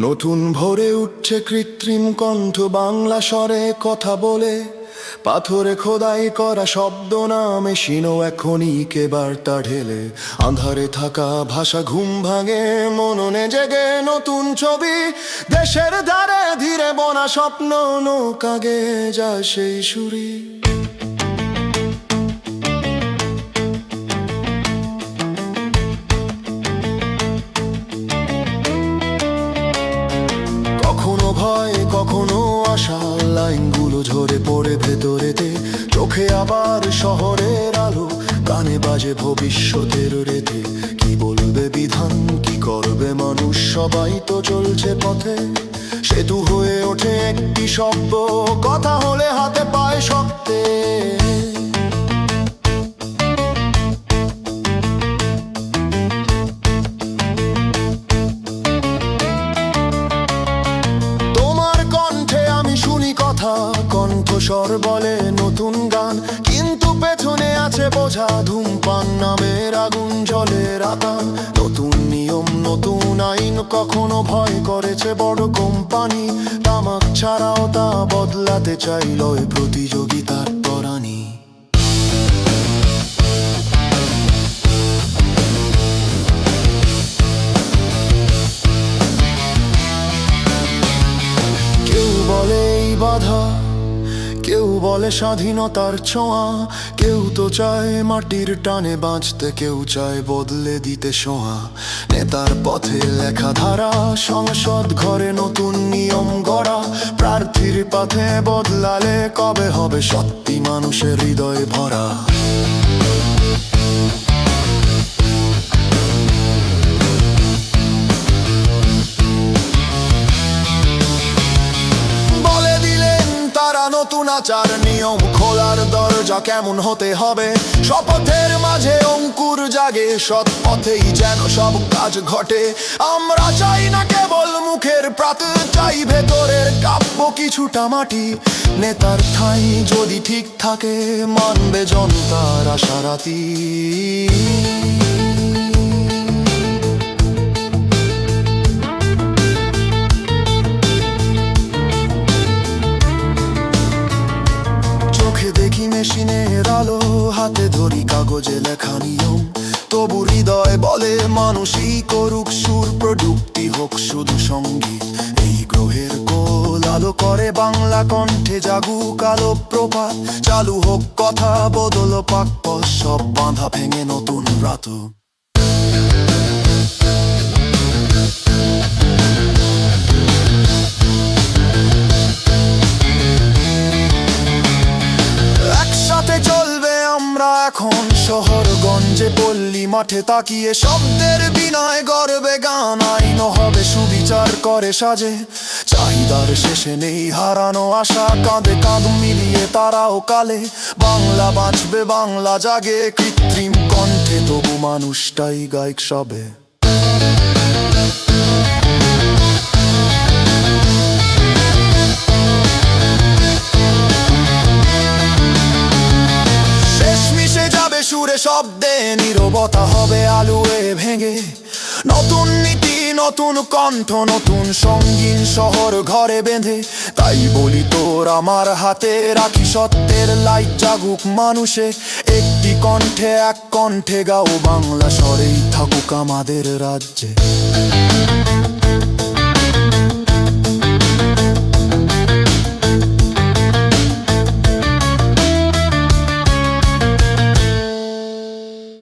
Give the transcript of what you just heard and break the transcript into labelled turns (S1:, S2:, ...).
S1: নতুন ভোরে উঠছে কৃত্রিম কণ্ঠ বাংলা স্বরে কথা বলে। পাথরে খোদাই করা শব্দ নামে, শিনো এখনই কে বার্তা ঢেলে। আধারে থাকা ভাষা ঘুম ভাঙে, মননে জেগে নতুন ছবি। দেশের ধারে ধীরে বনা স্বপ্ন নৌকাগে যা সেই সুরি। ভয় কখনো আশা লাইনগুলো ঝরে পড়ে ভেতরেতে। চোখে আবার শহরের আলো কানে বাজে ভবিষ্যতের রেতে। কি বলবে বিধান, কি করবে মানুষ, সবাই তো চলছে পথে। সেতু হয়ে ওঠে একটি শব্দ, কথা হলে হাতে পায় শক্তে। কণ্ঠস্বর বলে নতুন গান। কিন্তু পেছনে আছে বোঝা ধূমপান নামের আগুন জলে রাতা নতুন নিয়ম, নতুন আইন কখনো ভয় করেছে বড় কোম্পানি। তামাক ছাড়াও তা বদলাতে চাইল প্রতিযোগিতার তরানি। কেউ বলে স্বাধীনতার ছোঁয়া, কেউ তো চায় মাটির টানে বাঁচতে, কেউ চায় বদলে দিতে সোঁয়া। নেতার পথে লেখা ধারা, সংসদ ঘরে নতুন নিয়ম গড়া, প্রার্থীর পথে বদলালে কবে হবে সত্যি মানুষের হৃদয় ভরা? নতুন আচার নিয়ম খোলার দরজা কেমন হতে হবে? শপথের মাঝে অঙ্কুর জাগে, সৎ পথেই যেন সব কাজ ঘটে। আমরা চাই না কেবল মুখের প্রাত, চাই ভেতরের কাব্য কিছুটা মাটি। নেতার ঠাঁই যদি ঠিক থাকে, মানবে জনতার আশারাতি। মেশিনের আলো, হাতে ধরি কাগজে লেখা নিয়ম। তবু হৃদয় বলে, মানুষই করুক সুর, প্রযুক্তি হোক শুধু সংগীত। এই গ্রহের কোল আলো করে, বাংলা কণ্ঠে জাগুক আলো প্রপাত। চালু হোক কথা, বদল পাক সব বাঁধা ভেঙে নতুন রাত। আমরা শহর গঞ্জে পল্লি মাঠে তাকিয়ে শব্দের বিনয় গর্বে গান আইন হবে সুবিচার করে সাজে। চাহিদার শেষে নেই হারানো আশা, কাঁধে কাঁধ মিলিয়ে তারাও কালে। বাংলা বাঁচবে, বাংলা জাগে, কৃত্রিম কণ্ঠে তবু মানুষটাই গায়ক সবে। শব্দে নিরবতা হবে আলুয়ে ভেঙে। নতুন নীতি, নতুন কণ্ঠ, নতুন সঙ্গীন শহর ঘরে বেঁধে। তাই বলি তোর আমার হাতে রাখি সত্যের লাইট জাগুক মানুষে। একটি কণ্ঠে, এক কণ্ঠে গাও বাংলা, স্বরেই থাকুক আমাদের রাজ্যে।